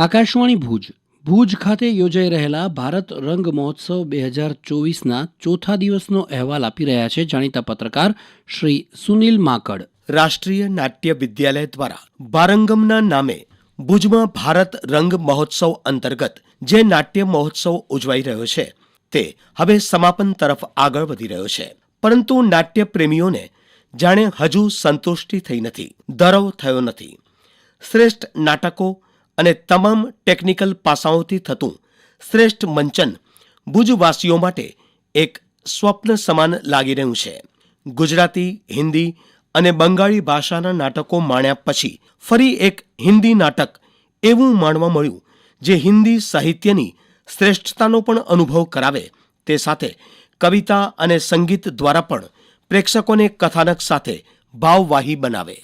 આકાશવાણી ભુજ. ભુજ ખાતે યોજાઈ રહેલા ભારત રંગ મહોત્સવ બે હજાર ચોવીસના ચોથા દિવસનો અહેવાલ આપી રહ્યા છે જાણીતા પત્રકાર શ્રી સુનિલ માકડ. રાષ્ટ્રીય નાટ્ય વિદ્યાલય દ્વારા બારંગમના નામે ભુજમાં ભારત રંગ મહોત્સવ અંતર્ગત જે નાટ્ય મહોત્સવ ઉજવાઈ રહ્યો છે, તે હવે સમાપન તરફ આગળ વધી રહ્યો છે. પરંતુ નાટ્ય પ્રેમીઓને જાણે હજુ સંતુષ્ટિ થઈ નથી દરવ થયો નથી. શ્રેષ્ઠ નાટકો અને તમામ ટેકનિકલ પાસાઓથી થતું શ્રેષ્ઠ મંચન ભુજવાસીઓ માટે એક સ્વપ્ન સમાન લાગી રહ્યું છે. ગુજરાતી, હિન્દી અને બંગાળી ભાષાના નાટકો માણ્યા પછી ફરી એક હિન્દી નાટક એવું માણવા મળ્યું જે હિન્દી સાહિત્યની શ્રેષ્ઠતાનો પણ અનુભવ કરાવે તે સાથે કવિતા અને સંગીત દ્વારા પણ પ્રેક્ષકોને કથાનક સાથે ભાવવાહી બનાવે.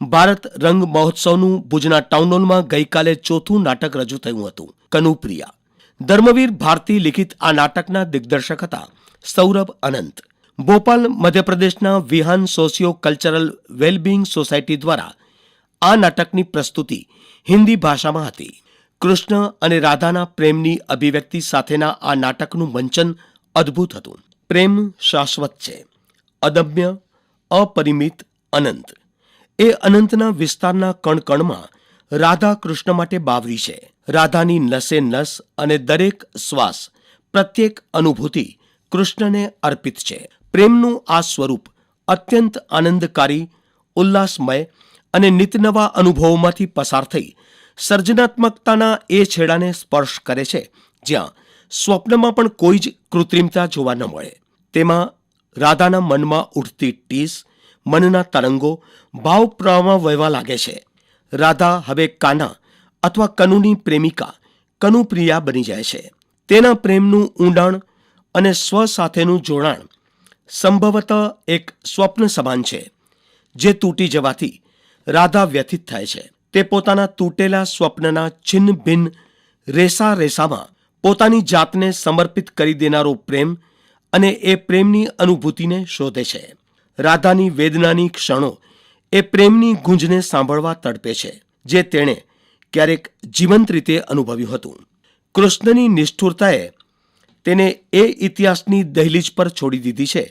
ભારત રંગ મહોત્સવનું ભુજના ટાઉનહોલમાં ગઈકાલે ચોથું નાટક રજૂ થયું હતું. કનુપ્રિયા. ધર્મવીર ભારતી લિખિત આ નાટકના દિગ્દર્શક હતા. સૌરભ અનંત. ભોપાલ, મધ્યપ્રદેશના Vihan socio cultural wellbeing society દ્વારા આ નાટકની પ્રસ્તુતિ હિન્દી ભાષામાં હતી. કૃષ્ણ અને રાધાના પ્રેમની અભિવ્યક્તિ સાથેના આ નાટકનું મંચન અદ્ભુત હતું. પ્રેમ શાશ્વત છે. અદમ્ય, અપરિમિત, અનંત. એ અનંતના વિસ્તારના કણકણમાં રાધા કૃષ્ણ માટે બાવરી છે. રાધાની નસે નસ અને દરેક શ્વાસ, પ્રત્યેક અનુભૂતિ કૃષ્ણને અર્પિત છે. પ્રેમનું આ સ્વરૂપ અત્યંત આનંદકારી, ઉલ્લાસમય અને નિતનવા અનુભવોમાંથી પસાર થઈ સર્જનાત્મકતાના એ છેડાને સ્પર્શ કરે છે, જ્યાં સ્વપ્નમાં પણ કોઈ જ કૃત્રિમતા જોવા ન મળે. તેમાં રાધાના મનમાં ઉઠતી ટીસ મનના તરંગો ભાવપ્રવાહમાં વહેવા લાગે છે. રાધા હવે કાના અથવા કનુની પ્રેમિકા, કનુપ્રિયા બની જાય છે. તેના પ્રેમનું ઊંડાણ અને સ્વ સાથેનું જોડાણ સંભવત એક સ્વપ્ન સમાન છે, જે તૂટી જવાથી રાધા વ્યથિત થાય છે. તે પોતાના તૂટેલા સ્વપ્નના છિન્ન ભિન્ન રેસા રેસામાં પોતાની જાતને સમર્પિત કરી દેનારો પ્રેમ અને એ પ્રેમની અનુભૂતિને શોધે છે. રાધાની વેદનાની ક્ષણો એ પ્રેમની ગુંજને સાંભળવા તડપે છે, જે તેણે ક્યારેક જીવંત રીતે અનુભવ્યું હતું. કૃષ્ણની નિષ્ઠુરતાએ તેને એ ઇતિહાસની દહેલીજ પર છોડી દીધી છે,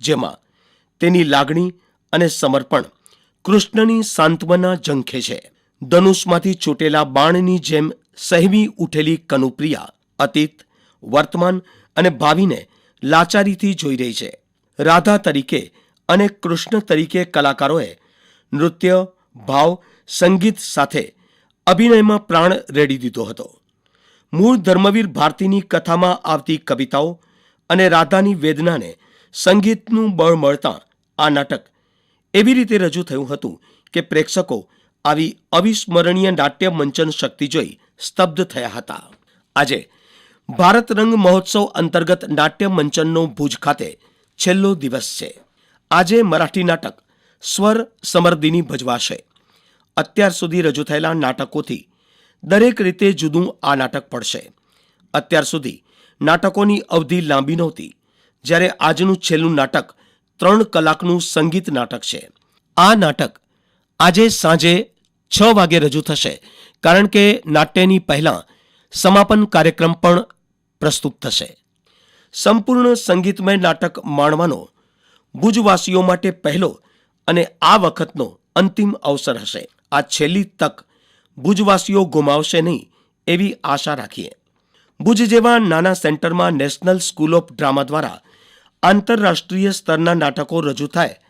જેમાં તેની લાગણી અને સમર્પણ કૃષ્ણની સાંત્વના ઝંખે છે. ધનુષમાંથી છૂટેલા બાણની જેમ સહેવી ઉઠેલી કનુપ્રિયા અતીત, વર્તમાન અને ભાવિને લાચારીથી જોઈ રહી છે. રાધા તરીકે અને કૃષ્ણ તરીકે કલાકારોએ નૃત્ય, ભાવ, સંગીત સાથે અભિનયમાં પ્રાણ રેડી દીધો હતો. મૂળ ધર્મવીર ભારતીની કથામાં આવતી કવિતાઓ અને રાધાની વેદનાને સંગીતનું બળ મળતા આ નાટક એવી રીતે રજૂ થયું હતું કે પ્રેક્ષકો આવી અવિસ્મરણીય નાટ્ય મંચન શક્તિ જોઈ સ્તબ્ધ થયા હતા. આજે ભારત રંગ મહોત્સવ અંતર્ગત નાટ્ય મંચનનો ભુજ ખાતે છેલ્લો દિવસ છે. આજે મરાઠી નાટક સ્વર સમર્દિની ભજવાશે. અત્યાર સુધી રજૂ થયેલા નાટકોથી દરેક રીતે જુદું આ નાટક પડશે. અત્યાર સુધી નાટકોની અવધિ લાંબી નહોતી, જ્યારે આજનું છેલ્લું નાટક ત્રણ કલાકનું સંગીત નાટક છે. આ નાટક આજે સાંજે છ વાગે રજૂ થશે, કારણ કે નાટ્યની પહેલાં સમાપન કાર્યક્રમ પણ પ્રસ્તુત થશે. સંપૂર્ણ સંગીતમય નાટક માણવાનો ભુજવાસીઓ માટે પહેલો અને આ વખતનો અંતિમ અવસર હશે. આ છેલ્લી તક ભુજવાસીઓ ગુમાવશે નહીં એવી આશા રાખીએ. ભુજ જેવા નાના સેન્ટરમાં નેશનલ સ્કૂલ ઓફ ડ્રામા દ્વારા આંતરરાષ્ટ્રીય સ્તરના નાટકો રજૂ થાય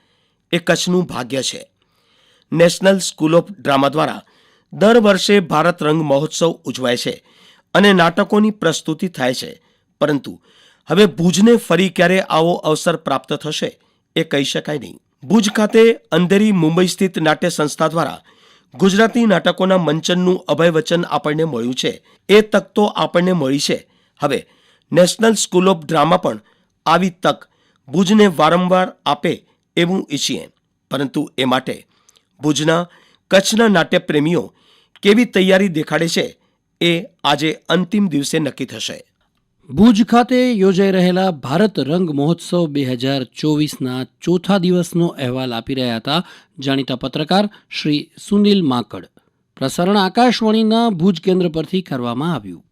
એ કચ્છનું ભાગ્ય છે. નેશનલ સ્કૂલ ઓફ ડ્રામા દ્વારા દર વર્ષે ભારત રંગ મહોત્સવ ઉજવાય છે અને નાટકોની પ્રસ્તુતિ થાય છે. પરંતુ હવે ભુજને ફરી ક્યારે આવો અવસર પ્રાપ્ત થશે? એ કહી શકાય નહીં. ભુજ ખાતે અંધેરી મુંબઈ સ્થિત નાટ્ય સંસ્થા દ્વારા ગુજરાતી નાટકોના મંચનનું અભયવચન આપણને મળ્યું છે. એ તક તો આપણને મળી છે. હવે, નેશનલ સ્કૂલ ઓફ ડ્રામા પણ આવી તક ભુજને વારંવાર આપે એવું ઈચ્છીએ. પરંતુ એ માટે ભુજના કચ્છના નાટ્યપ્રેમીઓ કેવી તૈયારી દેખાડે છે એ આજે અંતિમ દિવસે નક્કી થશે. ભુજ ખાતે યોજાઈ રહેલા ભારત રંગ મહોત્સવ બે હજાર ચોવીસના ચોથા દિવસનો અહેવાલ આપી રહ્યા હતા, જાણીતા પત્રકાર શ્રી સુનિલ માકડ. પ્રસારણ આકાશવાણીના ભુજ કેન્દ્ર પરથી કરવામાં આવ્યું.